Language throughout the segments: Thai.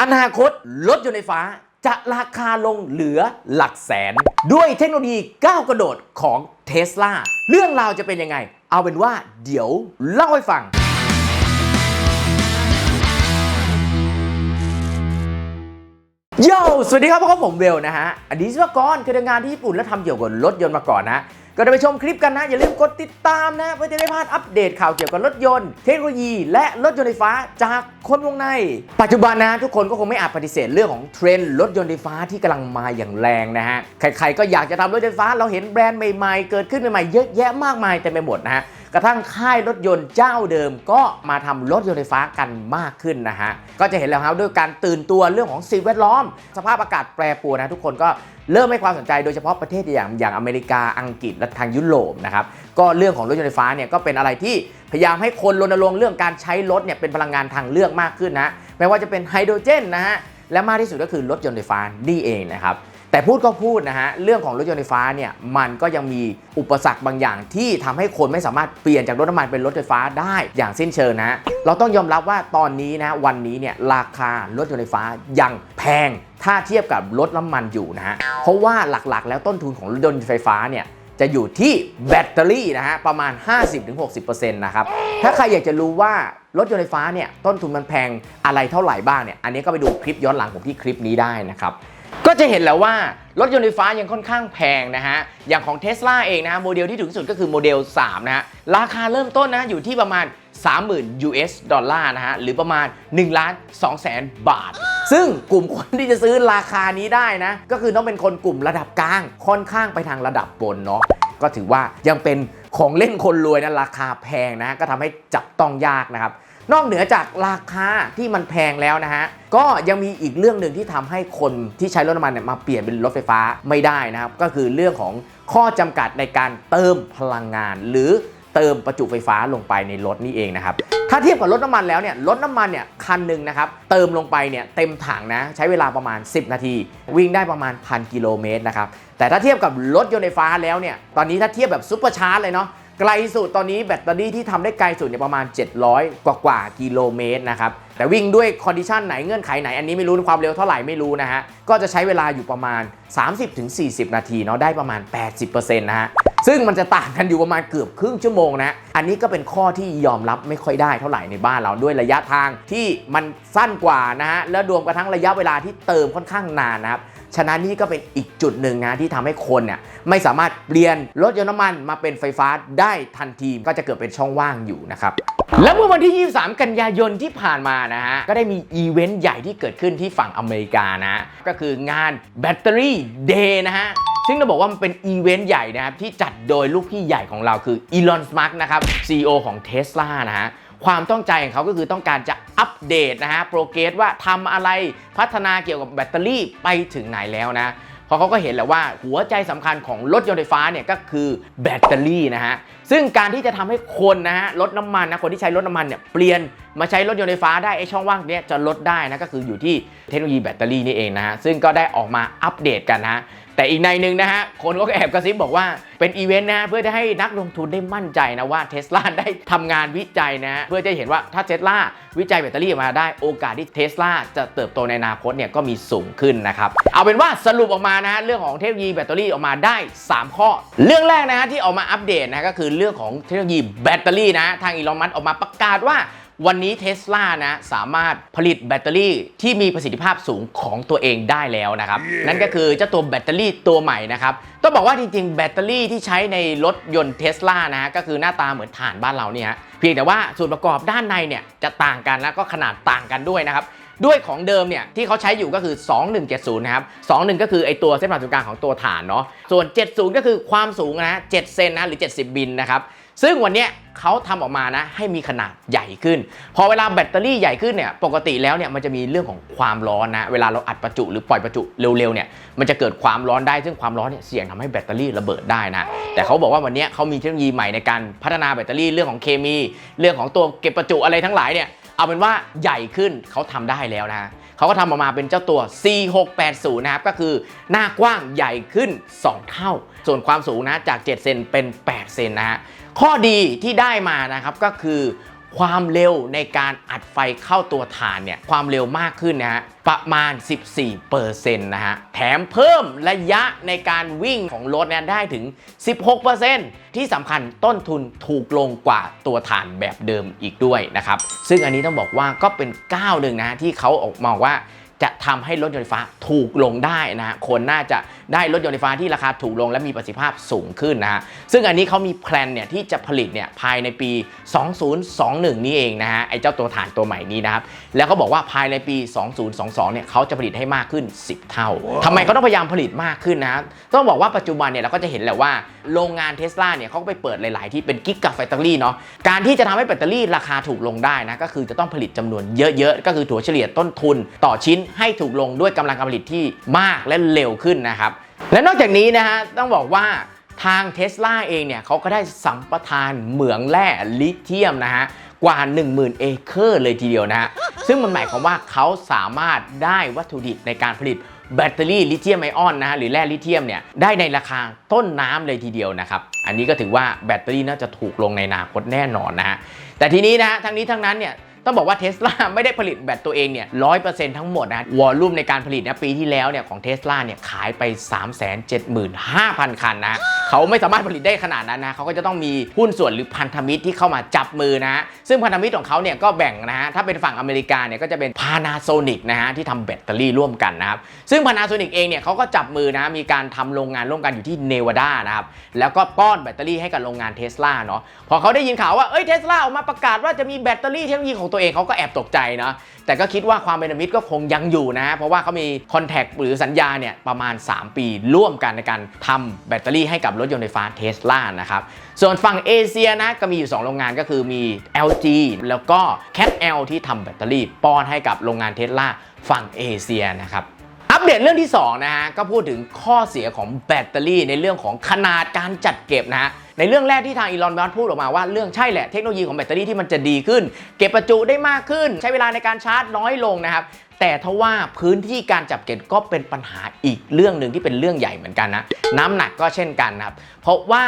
อนาคตรถยนต์ไฟฟ้าจะราคาลงเหลือหลักแสน ด้วยเทคโนโลยีก้าวกระโดดของเท s l a เรื่องราวจะเป็นยังไง เอาเป็นว่าเดี๋ยวเล่าให้ฟัง โย สวัสดีครับพวกบผมเวลนะฮะ อดีตวิศวกรเคยทำงานที่ญี่ปุ่นและทำเกี่ยวกับรถยนต์มาก่อนนะ ก็ได้ไปชมคลิปกันนะ อย่าลืมกดติดตามนะเพื่อจะได้พลาดอัปเดตข่าวเกี่ยวกับรถยนต์ เทคโนโลยี และรถยนต์ไฟฟ้าจากคนวงใน ปัจจุบันนะทุกคนก็คงไม่อาจปฏิเสธเรื่องของเทรนด์รถยนต์ไฟฟ้าที่กำลังมาอย่างแรงนะฮะใครๆก็อยากจะทำรถยนต์ไฟฟ้าเราเห็นแบรนด์ใหม่ๆ เกิดขึ้นใหม่ๆเยอะแยะมากมายเต็มไปหมดนะฮะ กระทั่งค่ายรถยนต์เจ้าเดิมก็มาทำรถยนต์ไฟฟ้ากันมากขึ้นนะฮะ ก็จะเห็นแล้วครับด้วยการตื่นตัวเรื่องของสิ่งแวดล้อม สภาพอากาศแปรปรวนนะทุกคนก็เริ่มให้ความสนใจโดยเฉพาะประเทศอย่างอย่างอเมริกาอังกฤษและทางยุโรปนะครับก็เรื่องของรถยนต์ไฟฟ้าเนี่ยก็เป็นอะไรที่พยายามให้คนรณรงค์เรื่องการใช้รถเนี่ยเป็นพลังงานทางเลือกมากขึ้นนะไม่ว่าจะเป็นไฮโดรเจนนะฮะและมากที่สุดก็คือรถยนต์ไฟฟ้านี่เองนะครับ แต่พูดก็พูดนะฮะ เรื่องของรถยนต์ไฟฟ้าเนี่ยมันก็ยังมีอุปสรรคบางอย่างที่ทำให้คนไม่สามารถเปลี่ยนจากรถน้ำมันเป็นรถไฟฟ้าได้อย่างสิ้นเชิงนะ เราต้องยอมรับว่าตอนนี้นะวันนี้เนี่ยราคารถยนต์ไฟฟ้ายังแพงถ้าเทียบกับรถน้ำมันอยู่นะฮะ เพราะว่าหลักๆ แล้วต้นทุนของรถยนต์ไฟฟ้าเนี่ยจะอยู่ที่แบตเตอรี่นะฮะประมาณ 50-60%นะครับ ถ้าใครอยากจะรู้ว่ารถยนต์ไฟฟ้าเนี่ยต้นทุนมันแพงอะไรเท่าไหร่บ้างเนี่ยอันนี้ก็ไปดูคลิปย้อนหลังผมที่คลิปนี้ได้นะครับ จะเห็นแล้วว่ารถยนต์ไฟฟ้ายังค่อนข้างแพงนะฮะ อย่างของ Tesla เองนะฮะโมเดลที่ถูกที่สุดก็คือโมเดล 3 นะฮะ ราคาเริ่มต้นนะอยู่ที่ประมาณ 30,000 US ดอลลาร์นะฮะ หรือประมาณ1ล้าน2แสนบาท ซึ่งกลุ่มคนที่จะซื้อราคานี้ได้นะ ก็คือต้องเป็นคนกลุ่มระดับกลาง ค่อนข้างไปทางระดับบนเนาะก็ถือว่ายังเป็นของเล่นคนรวยนะราคาแพงนะก็ทำให้จับต้องยากนะครับ นอกเหนือจากราคาที่มันแพงแล้วนะฮะ ก็ยังมีอีกเรื่องหนึ่งที่ทำให้คนที่ใช้รถน้ำมันเนี่ยมาเปลี่ยนเป็นรถไฟฟ้าไม่ได้นะครับ ก็คือเรื่องของข้อจำกัดในการเติมพลังงาน หรือเติมประจุไฟฟ้าลงไปในรถนี่เองนะครับ ถ้าเทียบกับรถน้ำมันแล้วเนี่ย รถน้ำมันเนี่ยคันหนึ่งนะครับ เติมลงไปเนี่ยเต็มถังนะ ใช้เวลาประมาณ 10 นาที วิ่งได้ประมาณพันกิโลเมตรนะครับ แต่ถ้าเทียบกับรถยนต์ไฟฟ้าแล้วเนี่ย ตอนนี้ถ้าเทียบแบบซุปเปอร์ชาร์จเลยเนาะ ไกลสุดตอนนี้แบตเตอรี่ที่ทำได้ไกลสุดเนี่ยประมาณ 700 กว่ากว่ากิโลเมตรนะครับ แต่วิ่งด้วยคอนดิชันไหนเงื่อนไขไหนอันนี้ไม่รู้ความเร็วเท่าไหร่ไม่รู้นะฮะก็จะใช้เวลาอยู่ประมาณ 30-40 นาทีเนาะได้ประมาณ 80%นะฮะซึ่งมันจะต่างกันอยู่ประมาณเกือบครึ่งชั่วโมงนะ อันนี้ก็เป็นข้อที่ยอมรับไม่ค่อยได้เท่าไหร่ในบ้านเราด้วยระยะทางที่มันสั้นกว่านะฮะ แล้วรวมกระทั่งระยะเวลาที่เติมค่อนข้างนานนะครับ ฉะนั้นนี่ก็เป็นอีกจุดหนึ่งนะที่ทำให้คนเนี่ยไม่สามารถเปลี่ยนรถยนต์น้ำมันมาเป็นไฟฟ้าได้ทันทีก็จะเกิดเป็นช่องว่างอยู่นะครับ และเมื่อวันที่ 23 กันยายนที่ผ่านมานะฮะ ก็ได้มีอีเวนต์ใหญ่ที่เกิดขึ้นที่ฝั่งอเมริกานะ ก็คืองานแบตเตอรี่เดย์นะฮะซึ่งเราบอกว่ามันเป็นอีเวนต์ใหญ่นะครับ ที่จัดโดยลูกพี่ใหญ่ของเราคืออีลอนมาร์กนะครับ CEO ของ Tesla นะฮะความต้องใจของเขาก็คือต้องการจะอัปเดตนะฮะโปรเกรสว่าทำอะไรพัฒนาเกี่ยวกับแบตเตอรี่ไปถึงไหนแล้วนะ เพราะเขาก็เห็นแล้วว่าหัวใจสำคัญของรถยนต์ไฟฟ้าเนี่ยก็คือแบตเตอรี่นะฮะซึ่งการที่จะทำให้คนนะฮะลดน้ำมันนะคนที่ใช้รถน้ำมันเนี่ยเปลี่ยนมาใช้รถยนต์ไฟฟ้าได้ไอช่องว่างเนี้ยจะลดได้นะก็คืออยู่ที่เทคโนโลยีแบตเตอรี่นี่เองนะฮะซึ่งก็ได้ออกมาอัปเดตกันนะ แต่อีกในหนึ่งนะฮะ คนก็แอบกระซิบบอกว่าเป็นอีเวนต์นะเพื่อจะให้นักลงทุนได้มั่นใจนะว่าเทสลาได้ทำงานวิจัยนะ เพื่อจะเห็นว่าถ้าเทสลาวิจัยแบตเตอรี่ออกมาได้โอกาสที่เทสลาจะเติบโตในอนาคตเนี่ยก็มีสูงขึ้นนะครับ เอาเป็นว่าสรุปออกมานะฮะเรื่องของเทคโนโลยีแบตเตอรี่ออกมาได้ 3 ข้อ เรื่องแรกนะฮะที่ออกมาอัปเดตนะก็คือเรื่องของเทคโนโลยีแบตเตอรี่นะทางอีลอนมัสออกมาประกาศว่า วันนี้เท s l a นะสามารถผลิตแบตเตอรี่ที่มีประสิทธิภาพสูงของตัวเองได้แล้วนะครับนั่นก็คือเจ้าตัวแบตเตอรี่ตัวใหม่นะครับ ต้องบอกว่าจริงๆ แบตเตอรี่ที่ใช้ในรถยนต์เท s l a นะฮะก็คือหน้าตาเหมือนถ่านบ้านเราเนี่ยฮะเพียงแต่ว่าส่วนประกอบด้านในเนี่ยจะต่างกันแล้วก็ขนาดต่างกันด้วยนะครับด้วยของเดิมเนี่ยที่เขาใช้อยู่ก็คือ 2170 นะครับ 21 ก็คือไอตัวเส้นผ่านศูนย์กลางของตัวฐานเนาะ ส่วน 70 ก็คือความสูงนะ 7 เซนนะหรือ 70 บินนะครับ ซึ่งวันนี้เขาทำออกมานะให้มีขนาดใหญ่ขึ้น พอเวลาแบตเตอรี่ใหญ่ขึ้นเนี่ยปกติแล้วเนี่ยมันจะมีเรื่องของความร้อนนะเวลาเราอัดประจุหรือปล่อยประจุเร็วๆเนี่ยมันจะเกิดความร้อนได้ซึ่งความร้อนเนี่ยเสี่ยงทำให้แบตเตอรี่ระเบิดได้นะแต่เขาบอกว่าวันนี้เขามีเทคโนโลยีใหม่ในการพัฒนาแบตเตอรี่เรื่องของเคมี เรื่องของตัวเก็บประจุอะไรทั้งหลายเนี่ยเอาเป็นว่าใหญ่ขึ้นเขาทำได้แล้วนะ เขาก็ทำออกมาเป็นเจ้าตัว C680 นะครับ ก็คือหน้ากว้างใหญ่ขึ้น 2 เท่า ส่วนความสูงนะจาก 7 เซนเป็น 8 เซนนะฮะ ข้อดีที่ได้มานะครับก็คือ ความเร็วในการอัดไฟเข้าตัวฐานเนี่ยความเร็วมากขึ้นนะฮะประมาณ 14%นะฮะแถมเพิ่มระยะในการวิ่งของรถเนี่ยได้ถึง 16%ที่สำคัญต้นทุนถูกลงกว่าตัวฐานแบบเดิมอีกด้วยนะครับ ซึ่งอันนี้ต้องบอกว่าก็เป็นก้าวหนึ่งนะที่เขาออกมาบอกว่า จะทำให้รถยนต์ไฟฟ้าถูกลงได้นะฮะคนน่าจะได้รถยนต์ไฟฟ้าที่ราคาถูกลงและมีประสิทธิภาพสูงขึ้นนะฮะซึ่งอันนี้เขามีแพลนเนี่ยที่จะผลิตเนี่ยภายในปี 2021 นี้เองนะฮะไอ้เจ้าตัวฐานตัวใหม่นี้นะครับแล้วเขาบอกว่าภายในปี 2022 เนี่ยเขาจะผลิตให้มากขึ้น 10 เท่าทำไมเขาต้องพยายามผลิตมากขึ้นนะฮะต้องบอกว่าปัจจุบันเนี่ยเราก็จะเห็นแหละว่าโรงงานเทสลาเนี่ยเขาก็ไปเปิดหลาย ๆ ที่เป็นกิกะแฟคทอรี่เนาะการที่จะทำให้แบตเตอรี่ราคาถูกลงได้นะก็คือจะต้องผลิตจำนวนเยอะ ๆ ก็คือถัวเฉลี่ยต้นทุนต่อชิ้นให้ถูกลงด้วยกำลังการผลิตที่มากและเร็วขึ้นนะครับ และนอกจากนี้นะฮะต้องบอกว่าทางเทสลาเองเนี่ยเขาก็ได้สัมปทานเหมืองแร่ลิเธียมนะฮะกว่า 10,000 เอเคอร์เลยทีเดียวนะฮะซึ่งมันหมายความว่าเขาสามารถได้วัตถุดิบในการผลิตแบตเตอรี่ลิเธียมไอออนนะฮะหรือแร่ลิเธียมเนี่ยได้ในราคาต้นน้ำเลยทีเดียวนะครับ อันนี้ก็ถือว่าแบตเตอรี่น่าจะถูกลงในอนาคตแน่นอนนะฮะแต่ทีนี้นะฮะทั้งนี้ทั้งนั้นเนี่ย ต้องบอกว่าเท s l a ไม่ได้ผลิตแบตตัวเองเนี่ยร้อยเปอร์เซ็นต์ทั้งหมดนะวอลลุ่มในการผลิตนะปีที่แล้วเนี่ยของเท s l a เนี่ยขายไป 3 7 5 0 0 0 คันนะเขาไม่สามารถผลิตได้ขนาดนั้นนะเขาก็จะต้องมีหุ้นส่วนหรือพันธมิตรที่เข้ามาจับมือนะซึ่งพันธมิตรของเขาเนี่ยก็แบ่งนะฮะถ้าเป็นฝั่งอเมริกาเนี่ยก็จะเป็น Panasonic นะฮะที่ทำแบตเตอรี่ร่วมกันนะครับซึ่ง Panasonic เองเนี่ยเขาก็จับมือนะมีการทำโรงงานร่วมกันอยู่ที่เนวาดานะครับแล้วก็ป้อนแบตเตอรี่ให้กับโรงงานเทสลาเนาะพอเขาได้ยินข่าวว่าเอ้ยเทสลาออกมาประกาศว่าจะมีแบตเตอรี่เทคโนโลยีของตัวเองเขาก็แอบตกใจเนาะแต่ก็คิดว่าความเป็นมิตรก็คงยังอยู่นะ เพราะว่าเขามีคอนแทคหรือสัญญาเนี่ยประมาณ 3 ปีร่วมกันในการทำแบตเตอรี่ให้กับรถยนต์ไฟฟ้าเทสลานะครับ ส่วนฝั่งเอเชียนะก็มีอยู่ 2 โรงงานก็คือมี LG แล้วก็ Cat L ที่ทำแบตเตอรี่ป้อนให้กับโรงงานเทสลาฝั่งเอเชียนะครับ อัปเดตเรื่องที่2นะฮะก็พูดถึงข้อเสียของแบตเตอรี่ในเรื่องของขนาดการจัดเก็บนะฮะในเรื่องแรกที่ทางอีลอนมัสพูดออกมาว่าเรื่องใช่แหละเทคโนโลยีของแบตเตอรี่ที่มันจะดีขึ้น เก็บประจุได้มากขึ้น ใช้เวลาในการชาร์จน้อยลงนะครับแต่ทว่าพื้นที่การจับเก็บก็เป็นปัญหาอีกเรื่องหนึ่งที่เป็นเรื่องใหญ่เหมือนกันนะน้ำหนักก็เช่นกันนะครับเพราะว่า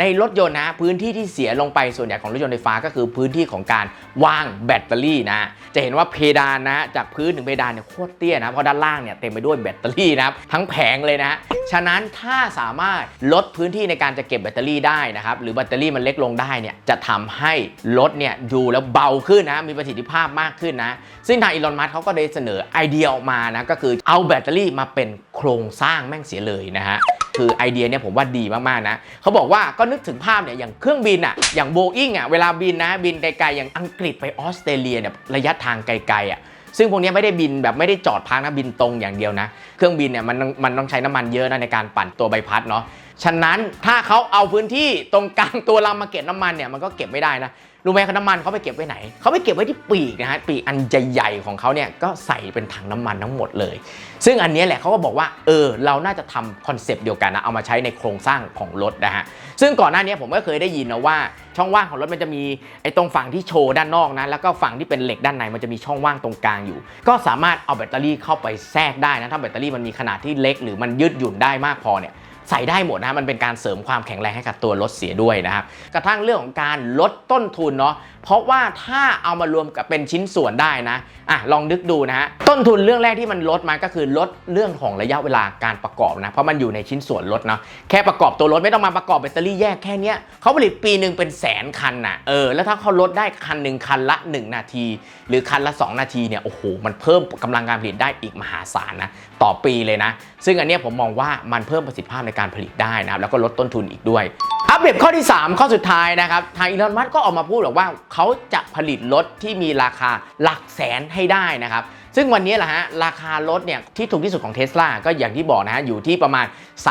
ในรถยนต์นะพื้นที่ที่เสียลงไปส่วนใหญ่ของรถยนต์ไฟฟ้าก็คือพื้นที่ของการวางแบตเตอรี่นะจะเห็นว่าเพดานนะจากพื้นถึงเพดานเนี่ยโคตรเตี้ยนะเพราะด้านล่างเนี่ยเต็มไปด้วยแบตเตอรี่นะครับทั้งแผงเลยนะฉะนั้นถ้าสามารถลดพื้นที่ในการจะเก็บแบตเตอรี่ได้นะครับหรือแบตเตอรี่มันเล็กลงได้เนี่ยจะทำให้รถเนี่ยดูแล้วเบาขึ้นนะมีประสิทธิภาพมากขึ้นนะซึ่งทางอีลอนมัสเขาก็ได้เสนอไอเดียออกมานะก็คือเอาแบตเตอรี่มาเป็นโครงสร้างแม่งเสียเลยนะฮะ คือไอเดียเนี่ยผมว่าดีมากๆนะเขาบอกว่าก็นึกถึงภาพเนี่ยอย่างเครื่องบินอะอย่างโบอิงอะเวลาบินนะบินไกลๆอย่างอังกฤษไปออสเตรเลียเนี่ยระยะทางไกลๆอะซึ่งพวกนี้ไม่ได้บินแบบไม่ได้จอดพักนะบินตรงอย่างเดียวนะ เครื่องบินเนี่ยมันมันต้องใช้น้ำมันเยอะนะในการปั่นตัวใบพัดเนาะฉะนั้นถ้าเขาเอาพื้นที่ตรงกลางตัวลำมาเก็บน้ำมันเนี่ยมันก็เก็บไม่ได้นะ รู้ไหมเขาน้ำมันเขาไปเก็บไว้ไหน เขาไปเก็บไว้ที่ปีกนะฮะ ปีกอันใหญ่ๆของเขาเนี่ยก็ใส่เป็นถังน้ำมันทั้งหมดเลย ซึ่งอันนี้แหละเขาก็บอกว่า เออ เราน่าจะทำคอนเซปต์เดียวกันนะ เอามาใช้ในโครงสร้างของรถนะฮะ ซึ่งก่อนหน้านี้ผมก็เคยได้ยินนะว่า ช่องว่างของรถมันจะมีไอ้ตรงฝั่งที่โชว์ด้านนอกนะ แล้วก็ฝั่งที่เป็นเหล็กด้านในมันจะมีช่องว่างตรงกลางอยู่ ก็สามารถเอาแบตเตอรี่เข้าไปแทรกได้นะ ถ้าแบตเตอรี่มันมีขนาดที่เล็ก หรือมันยืดหยุ่นได้มากพอเนี่ย ใส่ได้หมดนะมันเป็นการเสริมความแข็งแรงให้กับตัวรถเสียด้วยนะครับกระทั่งเรื่องของการลดต้นทุนเนาะเพราะว่าถ้าเอามารวมกับเป็นชิ้นส่วนได้นะอะลองนึกดูนะฮะต้นทุนเรื่องแรกที่มันลดมาก็คือลดเรื่องของระยะเวลาการประกอบนะเพราะมันอยู่ในชิ้นส่วนรถเนาะแค่ประกอบตัวรถไม่ต้องมาประกอบแบตเตอรี่แยกแค่เนี้ยเขาผลิตปีหนึ่งเป็นแสนคันน่ะเออแล้วถ้าเขาลดได้คันหนึ่งคันละ 1 นาที หรือคันละ 2 นาทีเนี่ยโอ้โหมันเพิ่มกำลังการผลิตได้อีกมหาศาลนะต่อปีเลยนะ ซึ่งอันนี้ผมมองว่ามันเพิ่มประสิทธิภาพในการผลิตได้นะครับแล้วก็ลดต้นทุนอีกด้วยอัปเดตข้อที่ 3 ข้อสุดท้ายนะครับ ทางอีลอนมัสก์ก็ออกมาพูดบอกว่าเขาจะผลิตรถที่มีราคาหลักแสนให้ได้นะครับ ซึ่งวันนี้แหละฮะราคารถเนี่ยที่ถูกที่สุดของเท s l a ก็อย่างที่บอกนะฮะอยู่ที่ประมาณ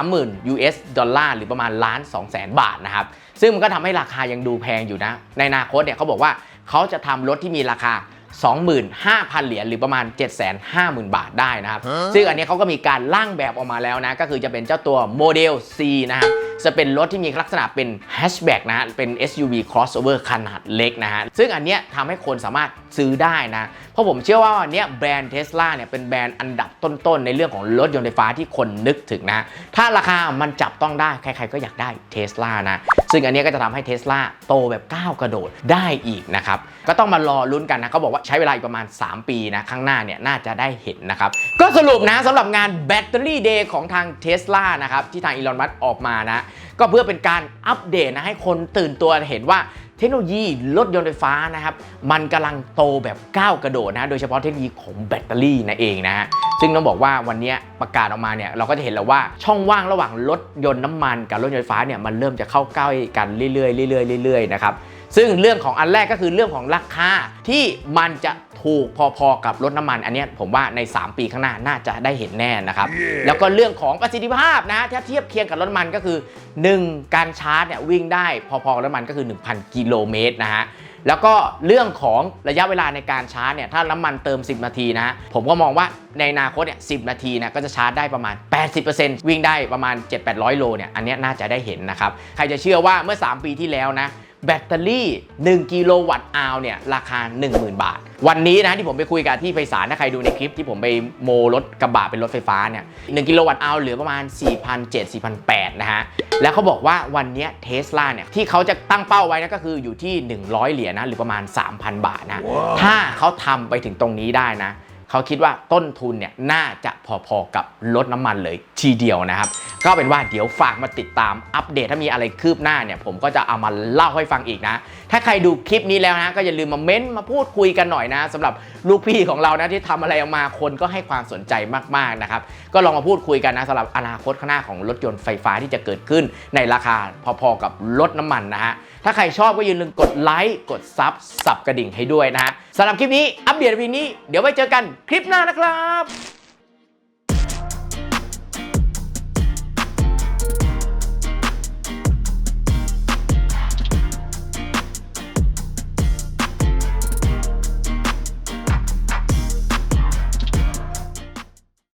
30,000 US ดอลลาร์หรือประมาณล้าน2แสนบาทนะครับ ซึ่งมันก็ทำให้ราคายังดูแพงอยู่นะ ในอนาคตเนี่ยเขาบอกว่าเขาจะทำรถที่มีราคา 25,000 เหรียญหรือประมาณ 750,000 บาทได้นะครับ ซึ่งอันนี้เขาก็มีการร่างแบบออกมาแล้วนะ ก็คือจะเป็นเจ้าตัวโมเดล C นะครับจะเป็นรถที่มีลักษณะเป็นแฮชแบ็กนะฮะเป็น SUV crossover ขนาดเล็กนะฮะซึ่งอันเนี้ยทำให้คนสามารถซื้อได้นะ เพราะผมเชื่อว่าวันเนี้ยแบรนด์เทสลาเนี่ยเป็นแบรนด์อันดับต้นๆ ในเรื่องของรถยนต์ไฟฟ้าที่คนนึกถึงนะ ถ้าราคามันจับต้องได้ ใครๆก็อยากได้เทสลานะ ซึ่งอันเนี้ยก็จะทำให้เทสลาโตแบบก้าวกระโดดได้อีกนะครับ ก็ต้องมารอลุ้นกันนะเขาบอกว่าใช้เวลาอีกประมาณ 3 ปีนะ ข้างหน้าเนี่ยน่าจะได้เห็นนะครับ ก็สรุปนะสำหรับงานแบตเตอรี่เดย์ของทางเทสลานะครับที่ทางอีลอนมัสออกมานะก็เพื่อเป็นการอัปเดตนะให้คนตื่นตัวเห็นว่าเทคโนโลยีรถยนต์ไฟฟ้านะครับมันกำลังโตแบบก้าวกระโดดนะโดยเฉพาะเทคโนโลยีของแบตเตอรี่นั่นเองนะฮะซึ่งต้องบอกว่าวันนี้ประกาศออกมาเนี่ยเราก็จะเห็นแล้วว่าช่องว่างระหว่างรถยนต์น้ำมันกับรถยนต์ไฟฟ้าเนี่ยมันเริ่มจะเข้าใกล้กันเรื่อยๆเรื่อยๆเรื่อยๆนะครับซึ่งเรื่องของอันแรกก็คือเรื่องของราคาที่มันจะ ถูกพอๆกับรถน้ำมัน อันเนี้ยผมว่าใน 3 ปีข้างหน้าน่าจะได้เห็นแน่นะครับแล้วก็เรื่องของประสิทธิภาพนะถ้าเทียบเคียงกับรถน้ำมันก็คือ 1 การชาร์จเนี่ยวิ่งได้พอๆกับรถน้ำมันก็คือ 1,000 กิโลเมตรนะฮะแล้วก็เรื่องของระยะเวลาในการชาร์จเนี่ยถ้าน้ำมันเติม 10 นาทีนะฮะผมก็มองว่าในอนาคตเนี่ย10นาทีนะก็จะชาร์จได้ประมาณ 80%วิ่งได้ประมาณ 7-800 โลเนี่ยอันเนี้ยน่าจะได้เห็นนะครับ ใครจะเชื่อว่าเมื่อ 3 ปีที่แล้วนะ แบตเตอรี่ 1 กิโลวัตต์อาวเนี่ยราคา 10,000 บาท วันนี้นะที่ผมไปคุยกับที่ไพศาลถ้าใครดูในคลิปที่ผมไปโมรถกระบะเป็นรถไฟฟ้าเนี่ย1กิโลวัตต์อาวเหลือประมาณ 4,700-4,800 นะฮะ แล้วเขาบอกว่าวันเนี้เทสลาเนี่ยที่เขาจะตั้งเป้าไว้นะก็คืออยู่ที่ 100 เหรียญนะหรือประมาณ 3,000 บาทนะถ้าเขาทำไปถึงตรงนี้ได้นะ เขาคิดว่าต้นทุนเนี่ยน่าจะพอๆกับรถน้ำมันเลยทีเดียวนะครับ ก็เป็นว่าเดี๋ยวฝากมาติดตามอัปเดตถ้ามีอะไรคืบหน้าเนี่ยผมก็จะเอามาเล่าให้ฟังอีกนะ ถ้าใครดูคลิปนี้แล้วนะ ก็อย่าลืมมาเม้นต์มาพูดคุยกันหน่อยนะสำหรับลูกพี่ของเรานะที่ทำอะไรออกมาคนก็ให้ความสนใจมากๆนะครับก็ลองมาพูดคุยกันนะสำหรับอนาคตข้างหน้าของรถยนต์ไฟฟ้าที่จะเกิดขึ้นในราคาพอๆกับรถน้ำมันนะฮะ ถ้าใครชอบก็อย่าลืมกดไลค์กดซับสับกระดิ่งให้ด้วยนะฮะสำหรับคลิปนี้อัปเดตวีนี้ เดี๋ยวไว้เจอกันคลิปหน้านะครับ